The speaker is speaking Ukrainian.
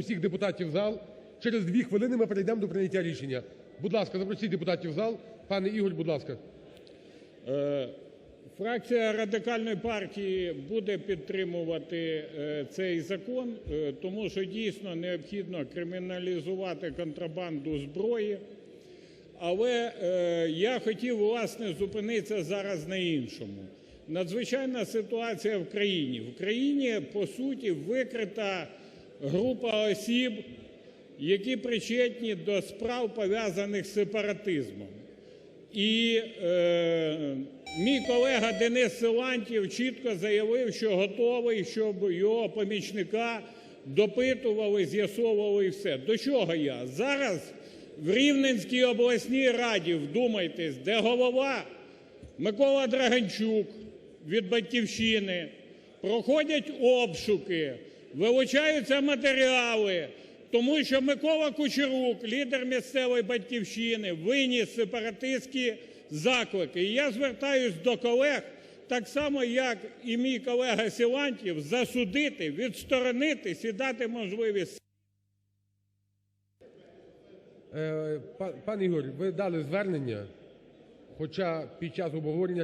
всіх депутатів в зал. Через дві хвилини ми перейдемо до прийняття рішення. Будь ласка, запросіть депутатів в зал. Пане Ігор, будь ласка. Е, Фракція Радикальної партії буде підтримувати е, цей закон, е, тому що дійсно необхідно криміналізувати контрабанду зброї. Але я хотів, власне, зупинитися зараз на іншому. Надзвичайна ситуація в країні. В країні, по суті, викрита група осіб, які причетні до справ, пов'язаних з сепаратизмом. І е, мій колега Денис Силантьєв чітко заявив, що готовий, щоб його помічника допитували, з'ясовували і все. До чого я? Зараз в Рівненській обласній раді, вдумайтесь, де голова Микола Драганчук від «Батьківщини», проходять обшуки, вилучаються матеріали, тому що Микола Кучерук, лідер місцевої «Батьківщини», виніс сепаратистські заклики. І я звертаюсь до колег, так само, як і мій колега Силантьєв, засудити, відсторонитись і дати можливість Е, Пане Ігор, ви дали звернення, хоча під час обговорення